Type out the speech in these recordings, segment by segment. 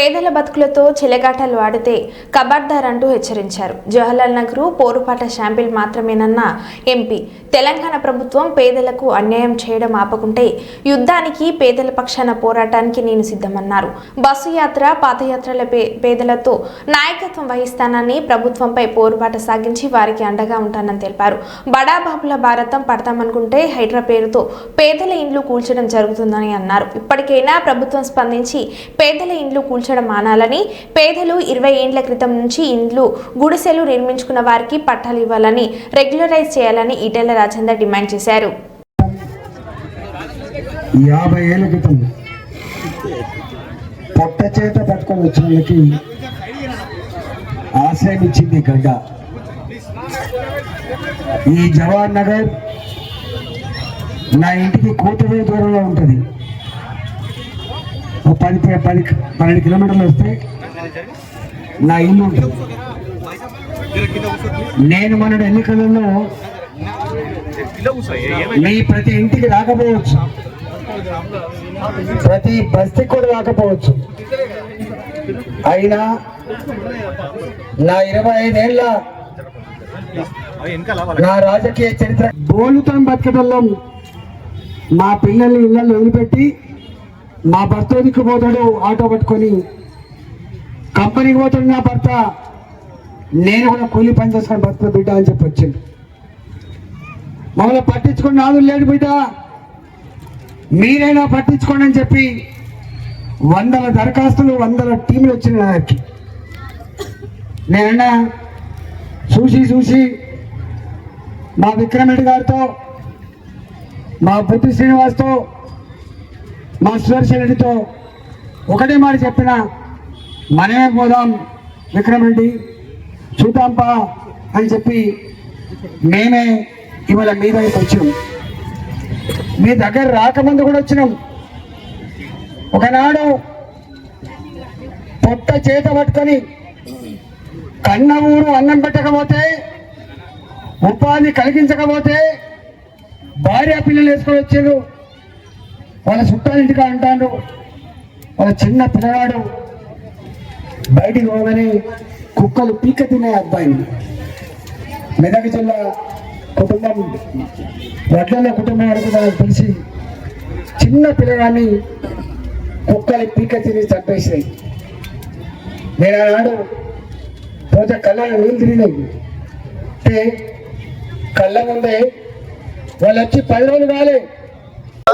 పేదల బతుకులతో చెలగాటలు ఆడితే కబడ్దార్ అంటూ హెచ్చరించారు. జవహర్లాల్ నెహ్రూ పోరుపాట షాంపిల్ మాత్రమేనన్న ఎంపీ. తెలంగాణ ప్రభుత్వం పేదలకు అన్యాయం చేయడం ఆపకుంటే యుద్ధానికి పేదల పక్షాన పోరాటానికి నేను సిద్ధమన్నారు. బస్సు యాత్ర పాదయాత్రల పే పేదలతో నాయకత్వం వహిస్తానని ప్రభుత్వంపై పోరుబాట సాగించి వారికి అండగా ఉంటానని తెలిపారు. బడాబాబుల భారతం పడతామనుకుంటే హైడ్రా పేరుతో పేదల ఇండ్లు కూల్చడం జరుగుతుందని అన్నారు. ఇప్పటికైనా ప్రభుత్వం స్పందించి పేదల ఇండ్లు కూల్చడం నిర్మించడం మానాలని పేదలు ఇరవై ఏండ్ల క్రితం నుంచి ఇండ్లు గుడిసెలు నిర్మించుకున్న వారికి పట్టాలు ఇవ్వాలని రెగ్యులరైజ్ చేయాలని ఈటెల రాజేందర్ డిమాండ్ చేశారు. యాభై ఏళ్ళ క్రితం పొట్ట చేత పట్టుకొని వచ్చిన వాళ్ళకి ఆశ్రయం ఇచ్చింది గడ్డ. ఈ జవహర్ నగర్ నా ఇంటికి కూతురు దూరంలో ఉంటుంది. పది పది పన్నెండు కిలోమీటర్లు వస్తే నా ఇల్లు ఉంటుంది. నేను మన ఎన్నికలలో మీ ప్రతి ఇంటికి రాకపోవచ్చు. ప్రతి బస్తీకి కూడా రాకపోవచ్చు. అయినా నా ఇరవై ఐదేళ్ళ నా రాజకీయ చరిత్ర బోలుతో బతకడంలో మా పిల్లల్ని ఇళ్ళల్లో వదిలిపెట్టి మా భర్త దిక్కు పోతాడు ఆటో పట్టుకొని కంపెనీకి పోతాడు నా భర్త. నేను కూడా కూలి పని చేసుకొని బతుకు బిడ్డ అని చెప్పి వచ్చింది మమ్మల్ని పట్టించుకుని నాదు లేడు బిడ్డ. మీరైనా పట్టించుకోండి అని చెప్పి వందల దరఖాస్తులు వందల టీంలు వచ్చినాయి నాకు నేనన్నా చూసి చూసి మా విక్రమ్ రెడ్డి గారితో మా బుద్ధి శ్రీనివాస్తో మా సుదర్శన్ రెడ్డితో ఒకటే మాట చెప్పిన మనమే పోదాం విక్రమ్ రెడ్డి చూద్దాంపా అని చెప్పి మేమే ఇవాళ మీ దగ్గరికి వచ్చాం. మీ దగ్గర రాకముందు కూడా వచ్చినాం. ఒకనాడు పొట్ట చేత పట్టుకొని కన్న ఊరు అన్నం పెట్టకపోతే ఉపాధి కలిగించకపోతే భార్య పిల్లలు వేసుకొని వచ్చారు వాళ్ళ చుట్టాలు ఇంటికి అంటాడు వాళ్ళ చిన్న పిల్లవాడు బయటికి పోగానే కుక్కలు పీక తినే అబ్బాయిని. మెదక్ జిల్లా కుటుంబం వడ్ల కుటుంబం వరకు తెలిసి చిన్న పిల్లగాన్ని కుక్కలు పీక తిని చంపేసినాయి. నేను ఆనాడు పోతే కళ్ళ నీళ్ళు తిరిగినాయి. అంటే కళ్ళ ముందే వాళ్ళు వచ్చి పది రోజులు కాలేదు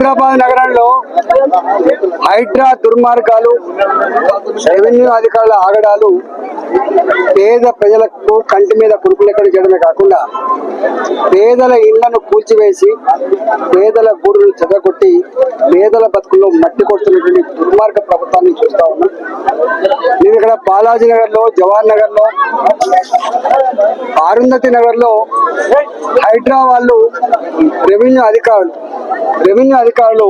హైదరాబాద్ నగరంలో హైడ్రా దుర్మార్గాలు రెవెన్యూ అధికారుల ఆగడాలు పేద ప్రజలకు కంటి మీద కురుకులెక్కడ చేయడమే కాకుండా పేదల ఇళ్ళను కూల్చివేసి పేదల గూడును చెదగొట్టి పేదల బతుకుల్లో మట్టి కొడుతున్నటువంటి దుర్మార్గ ప్రభుత్వాన్ని చూస్తా ఉన్నాం. నేను ఇక్కడ బాలాజీ నగర్లో జవహర్ నగర్లో అరుంధతి నగర్లో హైడ్రా వాళ్ళు రెవెన్యూ అధికారులు రెవెన్యూ అధికారులు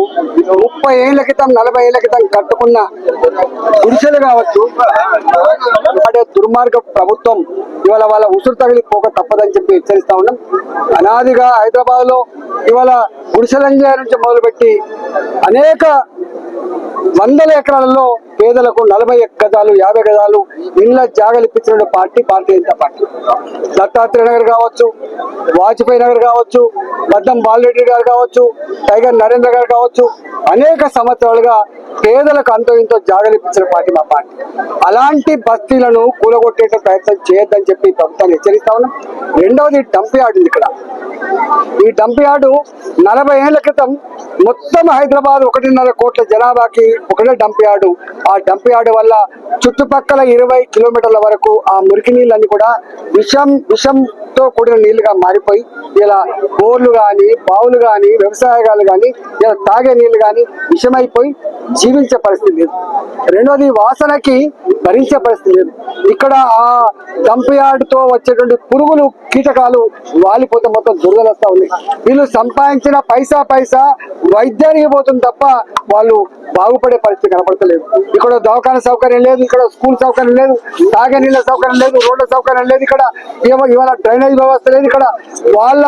ముప్పై ఏళ్ళ క్రితం నలభై ఏళ్ళ క్రితం కట్టుకున్న గుడిసెలు కావచ్చు అంటే దుర్మార్గ ప్రభుత్వం ఇవాళ వాళ్ళ ఉసురు తగిలిపోక తప్పదని చెప్పి హెచ్చరిస్తా ఉన్నాం. అనాదిగా హైదరాబాద్లో ఇవాళ గుడిసెలంజయ నుంచి మొదలుపెట్టి అనేక వందల ఎకరాలలో పేదలకు నలభై గజాలు యాభై గజాలు ఇళ్ళ జాగలు ఇప్పించిన పార్టీ భారతీయ జనతా పార్టీ. దత్తాత్రేయ నగర్ కావచ్చు వాజ్పేయి నగర్ కావచ్చు బద్దం బాలరెడ్డి గారు కావచ్చు టైగర్ నరేంద్ర గారు కావచ్చు అనేక సంవత్సరాలుగా పేదలకు అంతో ఇంతో జాగలు పార్టీ మా పార్టీ. అలాంటి బస్తీలను కూలగొట్టే ప్రయత్నం చేయొద్దని చెప్పి ప్రభుత్వాన్ని హెచ్చరిస్తా ఉన్నాం. రెండవది డంప్ యార్డ్ ఉంది ఇక్కడ. ఈ డంప్ యార్డు నలభై ఏళ్ళ క్రితం మొత్తం హైదరాబాద్ ఒకటిన్నర కోట్ల జనాభాకి ఒకటే డంప్ యార్డు. ఆ డంప్ యార్డు వల్ల చుట్టుపక్కల ఇరవై కిలోమీటర్ల వరకు ఆ మురికి నీళ్ళన్ని కూడా విషం విషంతో కూడిన నీళ్ళుగా మారిపోయి ఇలా బోర్లు కానీ బావులు కానీ వ్యవసాయగాలు కానీ ఇలా తాగే నీళ్ళు కానీ విషమైపోయి జీవించే పరిస్థితి లేదు. రెండోది వాసనకి భరించే పరిస్థితి లేదు. ఇక్కడ ఆ డంప్ యార్డ్తో వచ్చేటువంటి పురుగులు కీటకాలు వాలిపోతే మొత్తం దురదలు ఉంది. వీళ్ళు సంపాదించిన పైసా పైసా వైద్యానికి పోతుంది తప్ప వాళ్ళు బాగుపడే పరిస్థితి కనపడతలేదు. ఇక్కడ దవాఖాన సౌకర్యం లేదు ఇక్కడ స్కూల్ సౌకర్యం లేదు తాగే నీళ్ళ సౌకర్యం లేదు రోడ్ల సౌకర్యం లేదు ఇక్కడ ఇవాళ డ్రైనేజ్ వ్యవస్థ లేదు ఇక్కడ వాళ్ళ